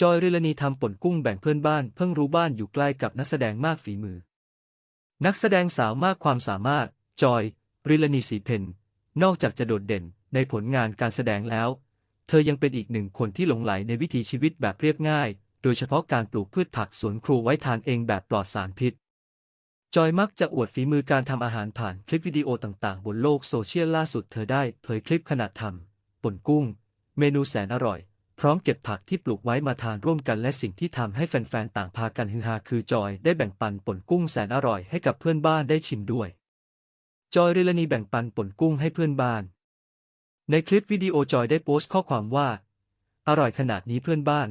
จอยริลนีทำป่นกุ้งแบ่งเพื่อนบ้าน เพิ่งรู้บ้านอยู่ใกล้กับนักแสดงมากฝีมือ นักแสดงสาวมากความสามารถ จอย ริลนีสีเพนนอกจากจะโดดเด่นในผลงานการแสดงแล้ว เธอยังเป็นอีกหนึ่งคนที่หลงไหลในวิถีชีวิตแบบเรียบง่าย โดยเฉพาะการปลูกพืชผักสวนครัวไว้ทานเองแบบปลอดสารพิษ จอยมักจะอวดฝีมือการทำอาหารผ่านคลิปวิดีโอต่างๆ บนโลกโซเชียลล่าสุดเธอได้เผยคลิปขณะทำป่นกุ้ง เมนูแสนอร่อย พร้อมเก็บผักที่ปลูกไว้มาทานร่วมกันและสิ่งที่ทำให้แฟนๆ ต่างพากันฮือฮาคือจอยได้แบ่งปันป่นกุ้งแสนอร่อยให้กับเพื่อนบ้านได้ชิมด้วย จอยเรลนีแบ่งปันป่นกุ้งให้เพื่อนบ้าน ในคลิปวิดีโอจอยได้โพสต์ข้อความว่า อร่อยขนาดนี้เพื่อนบ้าน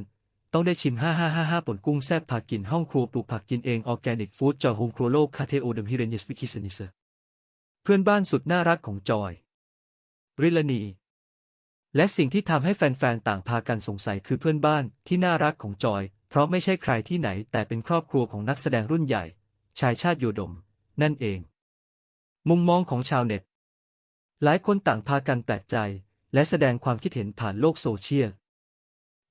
ต้องได้ชิม 5555ป่นกุ้งแซ่บผักกินห้องครัวปลูกผักกินเองออร์แกนิกฟู้ดจอยโฮมครัวโลกคาเทโอเดมฮิเรนิสวิคิสนิเซเพื่อนบ้านสุดน่ารักของจอยริลนี และสิ่งที่ทำให้แฟนๆ ต่างพากันสงสัยคือเพื่อนบ้านที่น่ารักของจอย เพราะไม่ใช่ใครที่ไหนแต่เป็นครอบครัวของนักแสดงรุ่นใหญ่ ชายชาติโยดม นั่นเอง มุมมองของชาวเน็ต หลายคนต่างพากันแปลกใจ และแสดงความคิดเห็นผ่านโลกโซเชียล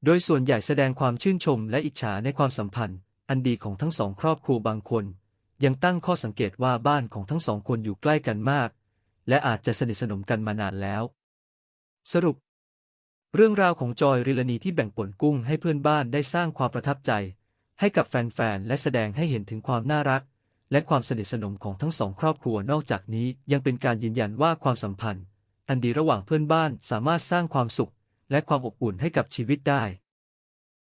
โดยส่วนใหญ่แสดงความชื่นชมและอิจฉาในความสัมพันธ์ อันดีของทั้งสองครอบครัวบางคน ยังตั้งข้อสังเกตว่าบ้านของทั้งสองคนอยู่ใกล้กันมาก และอาจจะสนิทสนมกันมานานแล้ว สรุป เรื่องราวของจอยริลนีที่แบ่งป่นกุ้งให้เพื่อนบ้านได้สร้างความประทับใจ ให้กับแฟนๆ และแสดงให้เห็นถึงความน่ารัก และความสนิทสนมของทั้งสองครอบครัวนอกจากนี้ยังเป็นการยืนยันว่าความสัมพันธ์ อันดีระหว่างเพื่อนบ้านสามารถสร้างความสุข และความอบอุ่นให้กับชีวิตได้